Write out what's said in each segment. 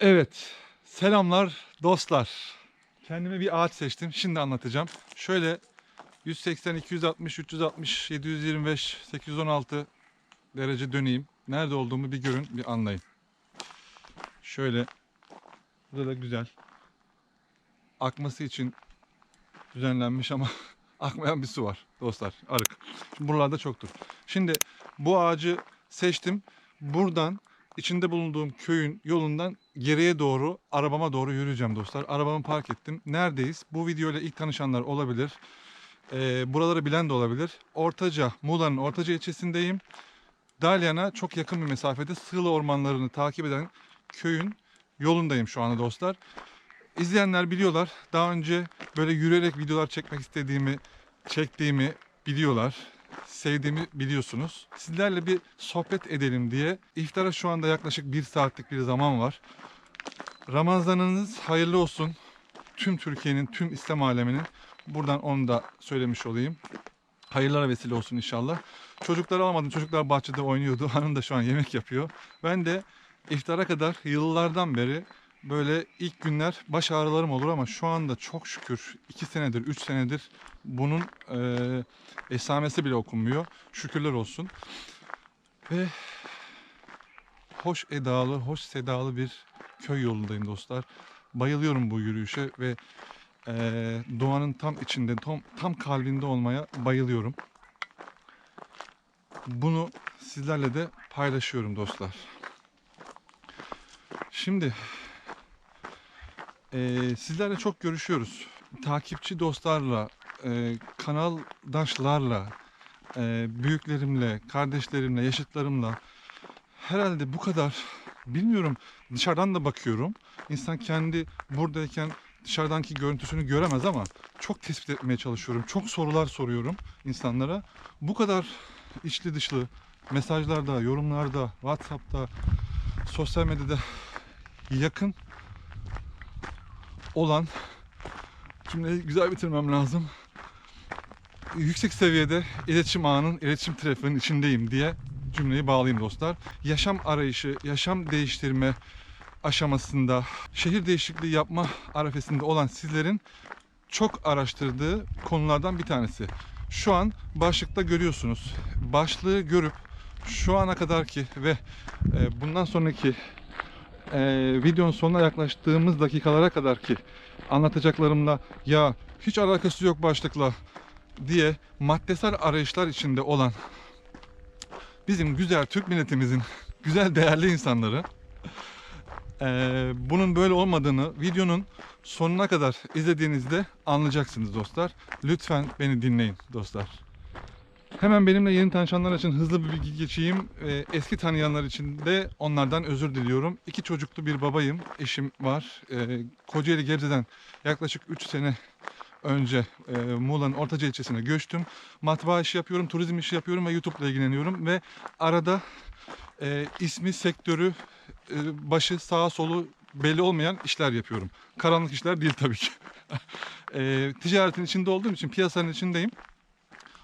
Evet, selamlar dostlar. Kendime bir ağaç seçtim. Şimdi anlatacağım. Şöyle 180, 260, 360, 725, 816 derece döneyim. Nerede olduğumu bir görün, bir anlayın. Şöyle, burada da güzel. Akması için düzenlenmiş ama akmayan bir su var dostlar. Arık. Şimdi buralarda çoktur. Şimdi bu ağacı seçtim. Buradan içinde bulunduğum köyün yolundan geriye doğru arabama doğru yürüyeceğim dostlar. Arabamı park ettim. Neredeyiz? Bu videoyla ilk tanışanlar olabilir. Ee, buraları bilen de olabilir. Ortaca, Muğla'nın Ortaca ilçesindeyim. Dalyan'a çok yakın bir mesafede Sığla ormanlarını takip eden köyün yolundayım şu anda dostlar. İzleyenler biliyorlar. Daha önce böyle yürüyerek videolar çekmek istediğimi, çektiğimi biliyorlar. Sevdiğimi biliyorsunuz. Sizlerle bir sohbet edelim diye iftara şu anda yaklaşık bir saatlik bir zaman var. Ramazanınız hayırlı olsun. Tüm Türkiye'nin, tüm İslam aleminin buradan onu da söylemiş olayım. Hayırlara vesile olsun inşallah. Çocukları almadım. Çocuklar bahçede oynuyordu. Hanım da şu an yemek yapıyor. Ben de iftara kadar yıllardan beri böyle ilk günler baş ağrılarım olur ama şu anda çok şükür 2 senedir, 3 senedir bunun eee esamesi bile okunmuyor. Şükürler olsun. Ve hoş edalı, hoş sedalı bir köy yolundayım dostlar. Bayılıyorum bu yürüyüşe ve eee, doğanın tam içinde, tam, tam kalbinde olmaya bayılıyorum. Bunu sizlerle de paylaşıyorum dostlar. Şimdi eee, sizlerle çok görüşüyoruz. Takipçi dostlarla, eee, kanaldaşlarla, eee, büyüklerimle, kardeşlerimle, yaşıtlarımla herhalde bu kadar bilmiyorum dışarıdan da bakıyorum. İnsan kendi buradayken dışarıdanki görüntüsünü göremez ama çok tespit etmeye çalışıyorum. Çok sorular soruyorum insanlara. Bu kadar içli dışlı mesajlarda, yorumlarda, WhatsApp'ta, sosyal medyada yakın olan cümleyi güzel bitirmem lazım. Yüksek seviyede iletişim ağının, iletişim trafiğinin içindeyim diye cümleyi bağlayayım dostlar. Yaşam arayışı, yaşam değiştirme aşamasında, şehir değişikliği yapma arifesinde olan sizlerin çok araştırdığı konulardan bir tanesi. Şu an başlıkta görüyorsunuz. Başlığı görüp şu ana kadarki ve e, bundan sonraki e, videonun sonuna yaklaştığımız dakikalara kadar ki anlatacaklarımla ya hiç alakası yok başlıkla diye maddesel arayışlar içinde olan bizim güzel Türk milletimizin güzel değerli insanları eee, bunun böyle olmadığını videonun sonuna kadar izlediğinizde anlayacaksınız dostlar. Lütfen beni dinleyin dostlar. Hemen benimle yeni tanışanlar için hızlı bir bilgi geçeyim. Ee, eski tanıyanlar için de onlardan özür diliyorum. İki çocuklu bir babayım. Eşim var. Ee, Kocaeli Gebze'den yaklaşık 3 sene önce e, Muğla'nın Ortaca ilçesine göçtüm. Matbaa işi yapıyorum, turizm işi yapıyorum ve YouTube ile ilgileniyorum. Ve arada e, ismi, sektörü, e, başı, sağa solu belli olmayan işler yapıyorum. Karanlık işler değil tabii ki. e, ticaretin içinde olduğum için piyasanın içindeyim.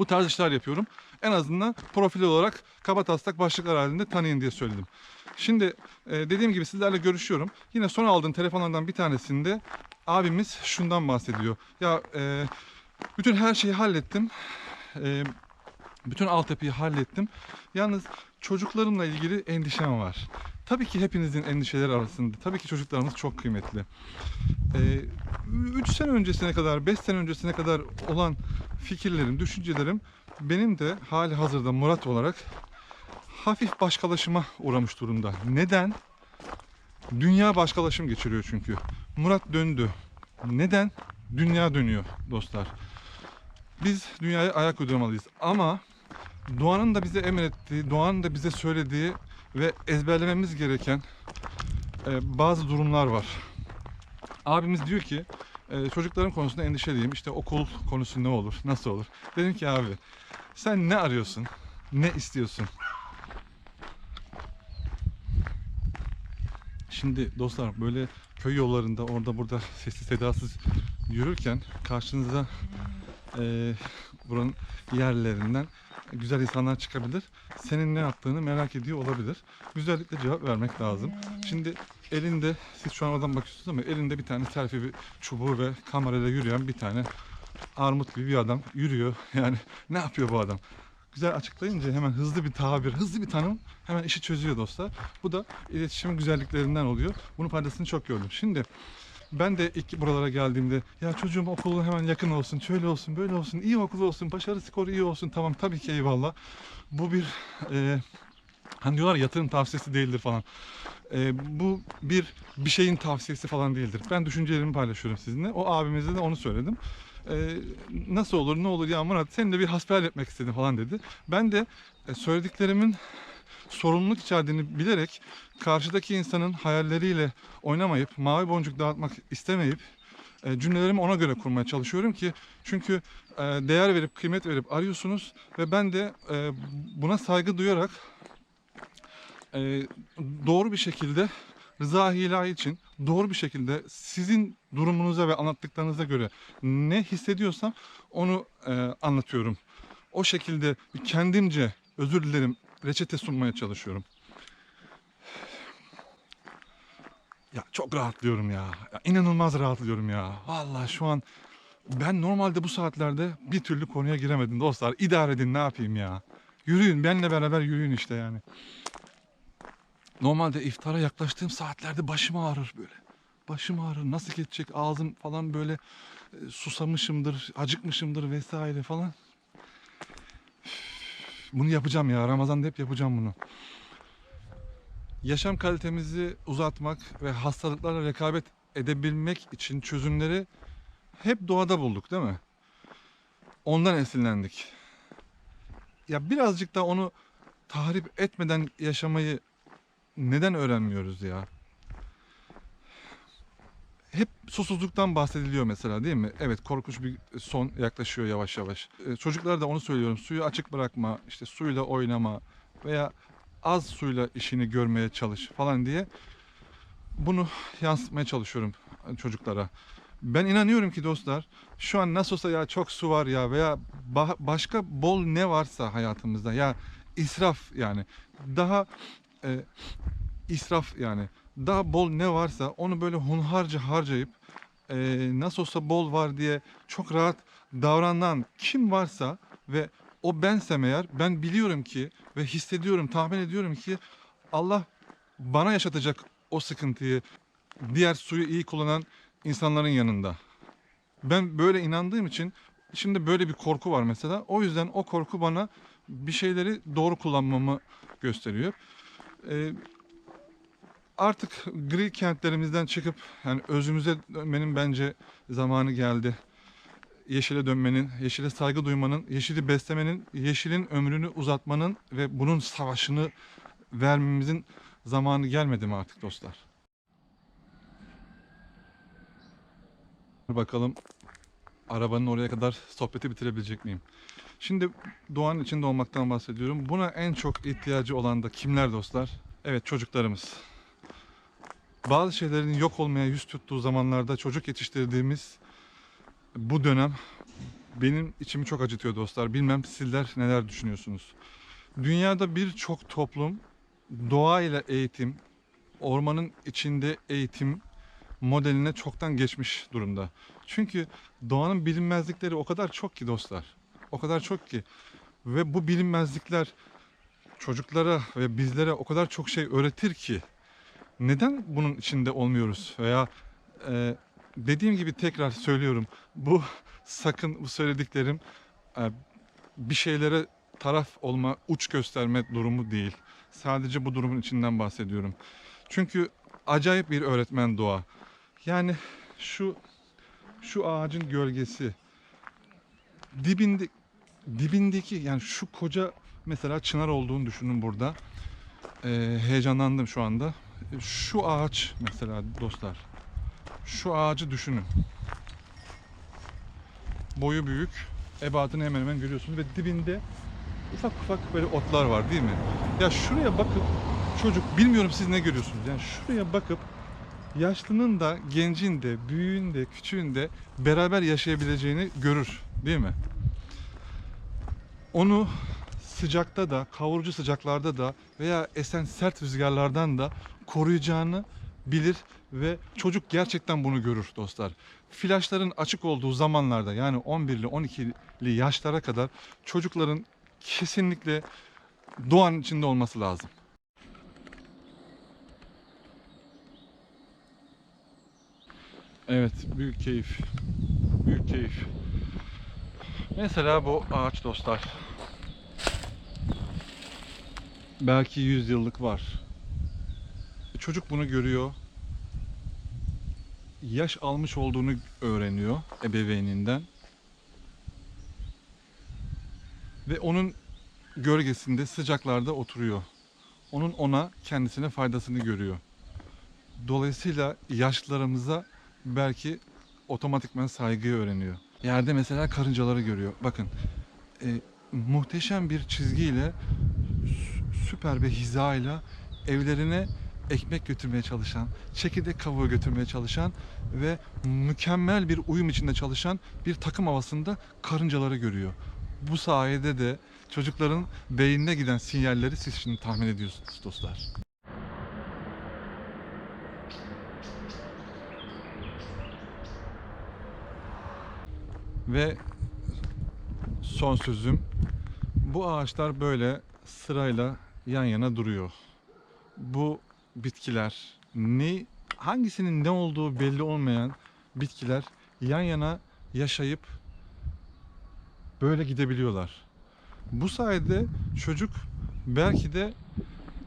Bu tarz işler yapıyorum. En azından profil olarak kaba taslak başlıklar halinde tanıyın diye söyledim. Şimdi e, dediğim gibi sizlerle görüşüyorum. Yine son aldığım telefonlardan bir tanesinde abimiz şundan bahsediyor. Ya e, bütün her şeyi hallettim. E, bütün altyapıyı hallettim. Yalnız çocuklarımla ilgili endişem var. Tabii ki hepinizin endişeleri arasında. Tabii ki çocuklarımız çok kıymetli. 3 sene öncesine kadar, 5 sene öncesine kadar olan fikirlerim, düşüncelerim benim de hali hazırda Murat olarak hafif başkalaşıma uğramış durumda. Neden? Dünya başkalaşım geçiriyor çünkü. Murat döndü. Neden? Dünya dönüyor dostlar. Biz dünyaya ayak uydurmalıyız ama doğanın da bize emrettiği, doğanın da bize söylediği ve ezberlememiz gereken e, bazı durumlar var. Abimiz diyor ki e, çocukların konusunda endişeliyim. İşte okul konusu ne olur, nasıl olur? Dedim ki abi sen ne arıyorsun? Ne istiyorsun? Şimdi dostlar böyle köy yollarında orada burada sessiz sedasız yürürken karşınıza e, buranın yerlerinden güzel insanlar çıkabilir. Senin ne yaptığını merak ediyor olabilir. Güzellikle cevap vermek lazım. Şimdi elinde, siz şu an oradan bakıyorsunuz ama elinde bir tane selfie bir çubuğu ve kamerayla yürüyen bir tane armut gibi bir adam yürüyor. Yani ne yapıyor bu adam? Güzel açıklayınca hemen hızlı bir tabir, hızlı bir tanım hemen işi çözüyor dostlar. Bu da iletişimin güzelliklerinden oluyor. Bunun faydasını çok gördüm. Şimdi ben de ilk buralara geldiğimde ya çocuğum okulu hemen yakın olsun, şöyle olsun, böyle olsun, iyi okul olsun, başarı skoru iyi olsun. Tamam tabii ki eyvallah. Bu bir e, hani diyorlar ya, yatırım tavsiyesi değildir falan. E, bu bir bir şeyin tavsiyesi falan değildir. Ben düşüncelerimi paylaşıyorum sizinle. O abimize de onu söyledim. E, nasıl olur ne olur ya Murat seninle bir hasbihal etmek istedim falan dedi. Ben de e, söylediklerimin sorumluluk içerdiğini bilerek karşıdaki insanın hayalleriyle oynamayıp mavi boncuk dağıtmak istemeyip e, cümlelerimi ona göre kurmaya çalışıyorum ki çünkü e, değer verip kıymet verip arıyorsunuz ve ben de e, buna saygı duyarak e, doğru bir şekilde rıza ilahi için doğru bir şekilde sizin durumunuza ve anlattıklarınıza göre ne hissediyorsam onu e, anlatıyorum. O şekilde kendimce özür dilerim reçete sunmaya çalışıyorum. Ya çok rahatlıyorum ya. ya inanılmaz rahatlıyorum ya. Vallahi şu an ben normalde bu saatlerde bir türlü konuya giremedim dostlar. İdare edin ne yapayım ya. Yürüyün benimle beraber yürüyün işte yani. Normalde iftara yaklaştığım saatlerde başım ağrır böyle. Başım ağrır. Nasıl geçecek ağzım falan böyle e, susamışımdır, acıkmışımdır vesaire falan. Bunu yapacağım ya. Ramazan'da hep yapacağım bunu. Yaşam kalitemizi uzatmak ve hastalıklarla rekabet edebilmek için çözümleri hep doğada bulduk değil mi? Ondan esinlendik. Ya birazcık da onu tahrip etmeden yaşamayı neden öğrenmiyoruz ya? Hep susuzluktan bahsediliyor mesela değil mi? Evet korkunç bir son yaklaşıyor yavaş yavaş. Ee, Çocuklara da onu söylüyorum. Suyu açık bırakma, işte suyla oynama veya az suyla işini görmeye çalış falan diye bunu yansıtmaya çalışıyorum çocuklara. Ben inanıyorum ki dostlar şu an nasıl olsa ya çok su var ya veya ba- başka bol ne varsa hayatımızda ya israf yani daha e, israf yani daha bol ne varsa onu böyle hunharca harcayıp e, nasıl olsa bol var diye çok rahat davranan kim varsa ve o bensem eğer ben biliyorum ki ve hissediyorum tahmin ediyorum ki Allah bana yaşatacak o sıkıntıyı diğer suyu iyi kullanan insanların yanında. Ben böyle inandığım için şimdi böyle bir korku var mesela. O yüzden o korku bana bir şeyleri doğru kullanmamı gösteriyor. Ee, artık gri kentlerimizden çıkıp yani özümüze dönmenin bence zamanı geldi. Yeşile dönmenin, yeşile saygı duymanın, yeşili beslemenin, yeşilin ömrünü uzatmanın ve bunun savaşını vermemizin zamanı gelmedi mi artık dostlar? Bakalım arabanın oraya kadar sohbeti bitirebilecek miyim? Şimdi doğanın içinde olmaktan bahsediyorum. Buna en çok ihtiyacı olan da kimler dostlar? Evet çocuklarımız. Bazı şeylerin yok olmaya yüz tuttuğu zamanlarda çocuk yetiştirdiğimiz bu dönem benim içimi çok acıtıyor dostlar. Bilmem sizler neler düşünüyorsunuz. Dünyada birçok toplum doğayla eğitim, ormanın içinde eğitim modeline çoktan geçmiş durumda. Çünkü doğanın bilinmezlikleri o kadar çok ki dostlar. O kadar çok ki. Ve bu bilinmezlikler çocuklara ve bizlere o kadar çok şey öğretir ki neden bunun içinde olmuyoruz veya e, dediğim gibi tekrar söylüyorum bu sakın bu söylediklerim e, bir şeylere taraf olma, uç gösterme durumu değil. Sadece bu durumun içinden bahsediyorum. Çünkü acayip bir öğretmen doğa. Yani şu şu ağacın gölgesi dibinde dibindeki yani şu koca mesela çınar olduğunu düşünün burada. Ee, heyecanlandım şu anda. Şu ağaç mesela dostlar. Şu ağacı düşünün. Boyu büyük. Ebatını hemen hemen görüyorsunuz ve dibinde ufak ufak böyle otlar var değil mi? Ya şuraya bakıp çocuk bilmiyorum siz ne görüyorsunuz. Yani şuraya bakıp yaşlının da gencin de büyüğün de küçüğün de beraber yaşayabileceğini görür değil mi? Onu sıcakta da, kavurucu sıcaklarda da veya esen sert rüzgarlardan da koruyacağını bilir ve çocuk gerçekten bunu görür dostlar. Flaşların açık olduğu zamanlarda yani 11'li 12'li yaşlara kadar çocukların kesinlikle doğanın içinde olması lazım. Evet, büyük keyif. Büyük keyif. Mesela bu ağaç dostlar. Belki 100 yıllık var. Çocuk bunu görüyor. Yaş almış olduğunu öğreniyor ebeveyninden. Ve onun gölgesinde sıcaklarda oturuyor. Onun ona kendisine faydasını görüyor. Dolayısıyla yaşlılarımıza belki otomatikman saygıyı öğreniyor. Yerde mesela karıncaları görüyor. Bakın e, muhteşem bir çizgiyle sü- süper bir hizayla evlerine ekmek götürmeye çalışan, çekirdek kavuğu götürmeye çalışan ve mükemmel bir uyum içinde çalışan bir takım havasında karıncaları görüyor. Bu sayede de çocukların beynine giden sinyalleri siz şimdi tahmin ediyorsunuz dostlar. Ve son sözüm bu ağaçlar böyle sırayla yan yana duruyor. Bu bitkiler ne hangisinin ne olduğu belli olmayan bitkiler yan yana yaşayıp böyle gidebiliyorlar. Bu sayede çocuk belki de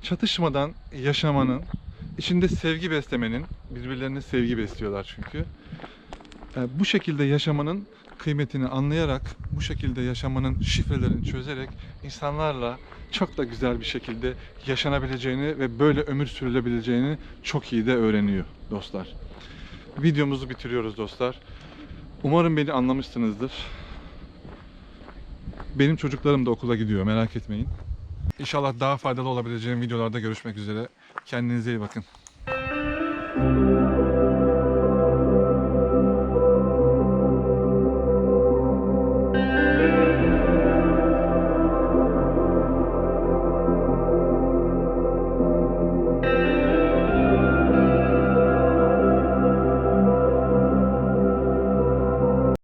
çatışmadan yaşamanın, içinde sevgi beslemenin, birbirlerine sevgi besliyorlar çünkü. E, Bu şekilde yaşamanın kıymetini anlayarak, bu şekilde yaşamanın şifrelerini çözerek insanlarla çok da güzel bir şekilde yaşanabileceğini ve böyle ömür sürülebileceğini çok iyi de öğreniyor dostlar. Videomuzu bitiriyoruz dostlar. Umarım beni anlamışsınızdır. Benim çocuklarım da okula gidiyor merak etmeyin. İnşallah daha faydalı olabileceğim videolarda görüşmek üzere. Kendinize iyi bakın.